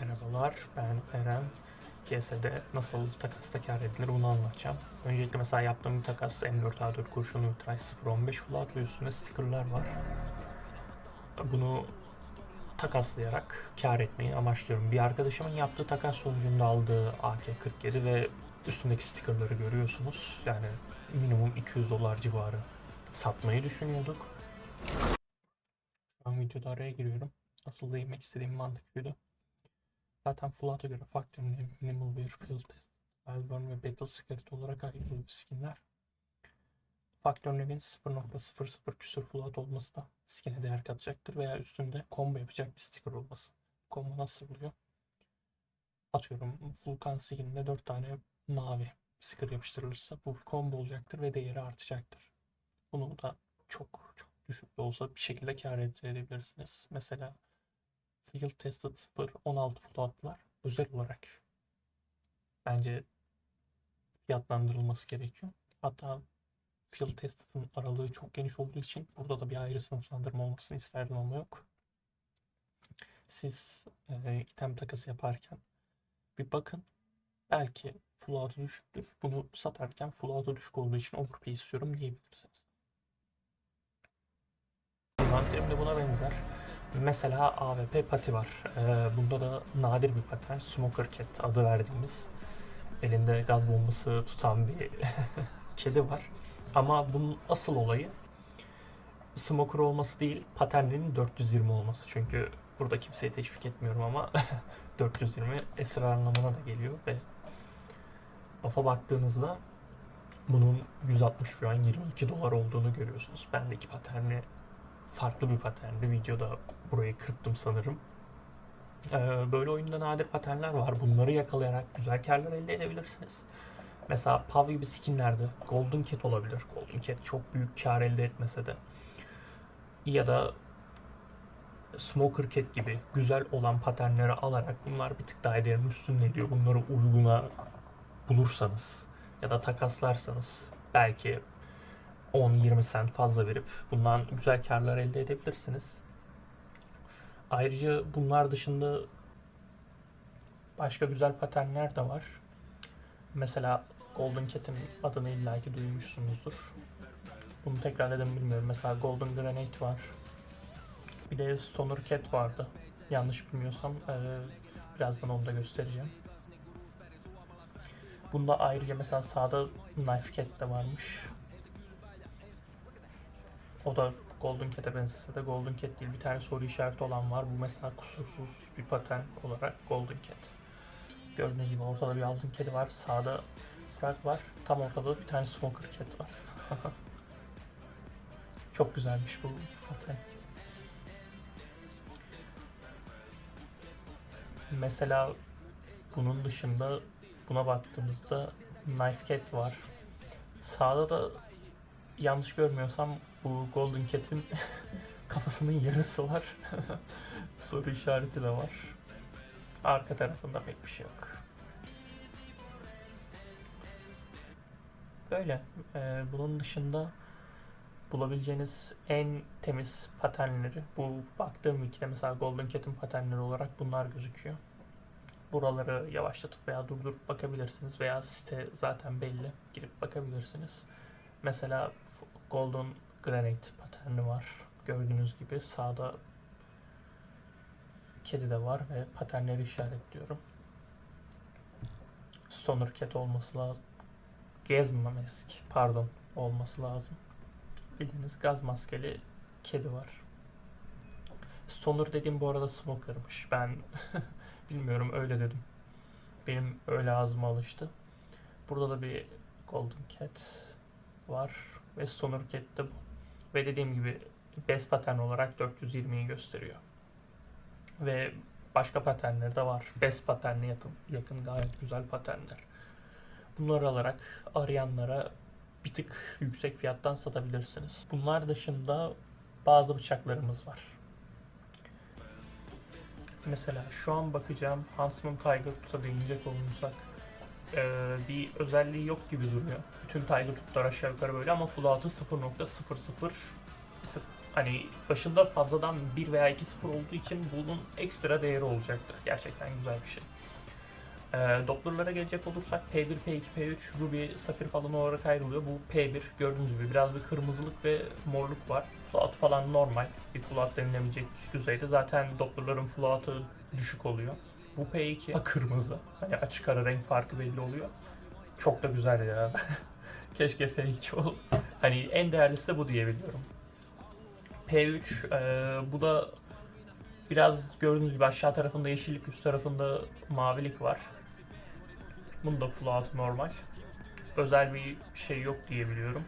Merhabalar, ben Eren. GS'de nasıl takasta kar edilir bunu anlatacağım. Öncelikle mesela yaptığım bir takas M4A4 kurşunu Ultra 015 Flat ve üstünde stickerlar var. Bunu takaslayarak kar etmeyi amaçlıyorum. Bir arkadaşımın yaptığı takas sonucunda aldığı AK-47 ve üstündeki stickerları görüyorsunuz. Yani minimum 200 dolar civarı satmayı düşünüyorduk. Şu an videoda araya giriyorum. Asıl değinmek istediğim mantık şuydu. Zaten Fallout'a göre Factor Minimal bir Field Test, ve Battle Scarlet olarak ayrılıyor skinler. Faktör Nev'in 0.00 küsur Fallout olması da skin'e değer katacaktır veya üstünde combo yapacak bir sticker olması. Combo nasıl oluyor? Atıyorum Vulkan skininde 4 tane mavi sticker yapıştırılırsa bu bir combo olacaktır ve değeri artacaktır. Bunu da çok çok düşük de olsa bir şekilde kar edebilirsiniz. Mesela Field Tested 0 16 floatlar özel olarak bence fiyatlandırılması gerekiyor. Hatta Field Tested'ın aralığı çok geniş olduğu için burada da bir ayrı sınıflandırma olmasını isterdim ama yok. Siz e, item takası yaparken bir bakın. Belki full out'u düşüktür. Bunu satarken full out'u düşük olduğu için overpay istiyorum diyebilirsiniz. Zanterim de buna benzer. Mesela AWP pati var. Ee, bunda da nadir bir pattern. Smoker Cat adı verdiğimiz. Elinde gaz bombası tutan bir kedi var. Ama bunun asıl olayı Smoker olması değil, paterninin 420 olması. Çünkü burada kimseyi teşvik etmiyorum ama 420 esrar anlamına da geliyor ve lafa baktığınızda bunun 160 şu an 22 dolar olduğunu görüyorsunuz. Bendeki paterni farklı bir paterndi. Videoda burayı kırptım sanırım. Ee, böyle oyunda nadir paternler var. Bunları yakalayarak güzel karlar elde edebilirsiniz. Mesela Pav gibi skinlerde Golden Cat olabilir. Golden Cat çok büyük kar elde etmese de. Ya da Smoker Cat gibi güzel olan paternleri alarak bunlar bir tık daha ederin üstünde diyor. Bunları uyguna bulursanız ya da takaslarsanız belki 10-20 sent fazla verip bundan güzel karlar elde edebilirsiniz. Ayrıca bunlar dışında başka güzel paternler de var. Mesela Golden Cat'in adını illaki duymuşsunuzdur. Bunu tekrar edin bilmiyorum. Mesela Golden Granate var. Bir de Stoner Cat vardı. Yanlış bilmiyorsam eee, birazdan onu da göstereceğim. Bunda ayrıca mesela sağda Knife Cat de varmış. O da Golden Cat'e benzese de Golden Cat değil. Bir tane soru işareti olan var. Bu mesela kusursuz bir patern olarak Golden Cat. Gördüğünüz gibi ortada bir altın kedi var. Sağda frag var. Tam ortada bir tane Smoker Cat var. Çok güzelmiş bu patern. Mesela bunun dışında buna baktığımızda Knife Cat var. Sağda da yanlış görmüyorsam bu Golden Cat'in kafasının yarısı var. Soru işareti de var. Arka tarafında pek bir şey yok. Böyle. Ee, bunun dışında bulabileceğiniz en temiz paternleri bu baktığım wikide mesela Golden Cat'in paternleri olarak bunlar gözüküyor. Buraları yavaşlatıp veya durdurup bakabilirsiniz veya site zaten belli. Girip bakabilirsiniz. Mesela Golden Granite paterni var. Gördüğünüz gibi sağda kedi de var ve paternleri işaretliyorum. Stoner Cat olması lazım. Gezmemesk pardon olması lazım. Bildiğiniz gaz maskeli kedi var. Stoner dediğim bu arada smoker'mış. Ben bilmiyorum öyle dedim. Benim öyle ağzıma alıştı. Burada da bir Golden Cat var ve Stoner Cat de bu. Ve dediğim gibi best patern olarak 420'yi gösteriyor. Ve başka paternleri de var. Best paternine yakın, yakın gayet güzel paternler. Bunları alarak arayanlara bir tık yüksek fiyattan satabilirsiniz. Bunlar dışında bazı bıçaklarımız var. Mesela şu an bakacağım Huntsman Tiger Tooth'a değinecek olursak eee, bir özelliği yok gibi duruyor. Bütün Tiger Tooth'lar aşağı yukarı böyle ama full out'u 0.00 sıfır- Hani başında fazladan 1 veya 2-0 olduğu için bunun ekstra değeri olacaktır. Gerçekten güzel bir şey. Ee, Doppler'lara gelecek olursak P1, P2, P3, Ruby, Safir falan olarak ayrılıyor. Bu P1 gördüğünüz gibi biraz bir kırmızılık ve morluk var. Float falan normal. Bir float denilebilecek düzeyde. Zaten Doppler'ların float'ı düşük oluyor. Bu P2 ha, kırmızı. Hani açık ara renk farkı belli oluyor. Çok da güzel ya. Keşke P2 ol. Hani en değerlisi de bu diyebiliyorum. P3 e, bu da biraz gördüğünüz gibi aşağı tarafında yeşillik üst tarafında mavilik var. Bunun da float normal. Özel bir şey yok diyebiliyorum.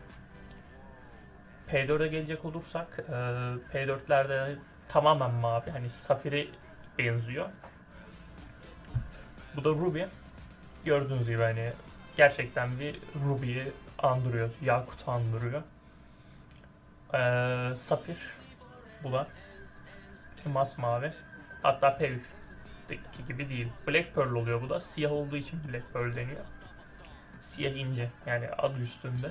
P4'e gelecek olursak e, P4'lerde tamamen mavi. Hani safiri benziyor. Bu da Ruby. Gördüğünüz gibi hani gerçekten bir Ruby'yi andırıyor. Yakut andırıyor. Ee, Safir. Bu da. Masmavi. Hatta P3'teki gibi değil. Black Pearl oluyor bu da. Siyah olduğu için Black Pearl deniyor. Siyah ince. Yani adı üstünde.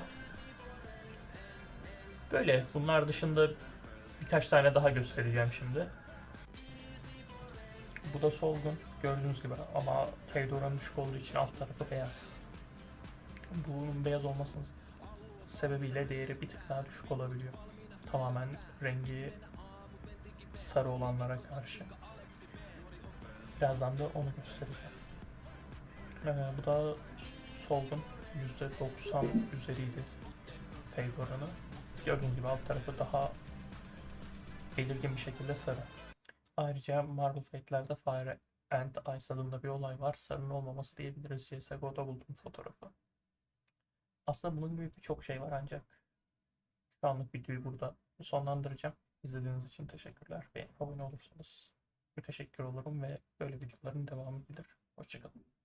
Böyle. Bunlar dışında birkaç tane daha göstereceğim şimdi. Bu da solgun. Gördüğünüz gibi ama fade oranı düşük olduğu için alt tarafı beyaz. Bunun beyaz olmasının sebebiyle değeri bir tık daha düşük olabiliyor. Tamamen rengi sarı olanlara karşı. Birazdan da onu göstereceğim. Ee, bu da solgun. %90 üzeriydi fade. Gördüğünüz gibi alt tarafı daha belirgin bir şekilde sarı. Ayrıca Marvel Fate'lerde Fire and Ice adında bir olay var. Sarının olmaması diyebiliriz. CSGO'da buldum fotoğrafı. Aslında bunun gibi birçok şey var ancak şu anlık videoyu burada sonlandıracağım. İzlediğiniz için teşekkürler. Beğenip abone olursanız müteşekkir olurum ve böyle videoların devamı gelir. Hoşçakalın.